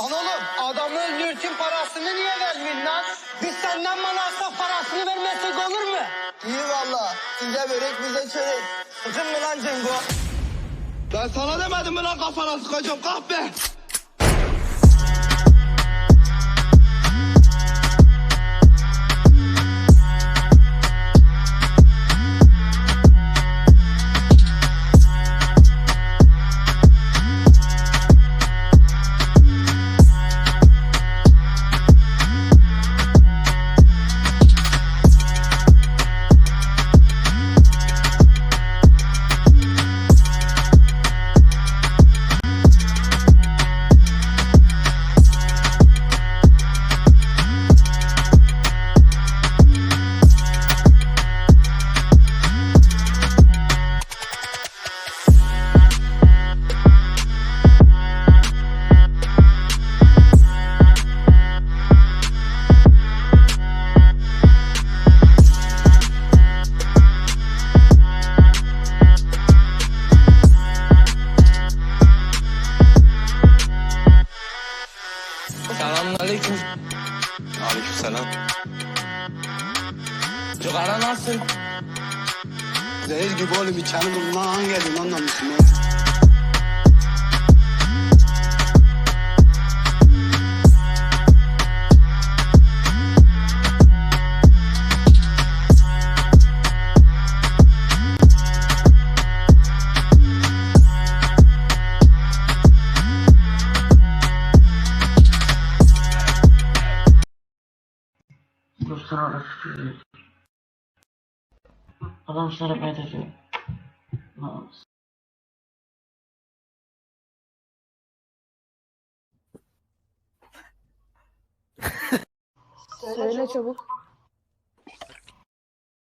Lan oğlum adamı parasını niye vermiyorsun lan? Biz senden mal alsak parasını vermezsek olur mu? İyi valla. Size börek bize çörek. Sıkın mı lan Cengo? Ben sana demedim mi lan kafana sıkacağım kahpe. Selamünaleyküm. Aleykümselam. Cigara nasıl? Zehir gibi oğlum içerim bundan hangi elin anlamışsın Dostlar arası çocuğu. Adam sarı bedeli. Namaz. Söyle çabuk.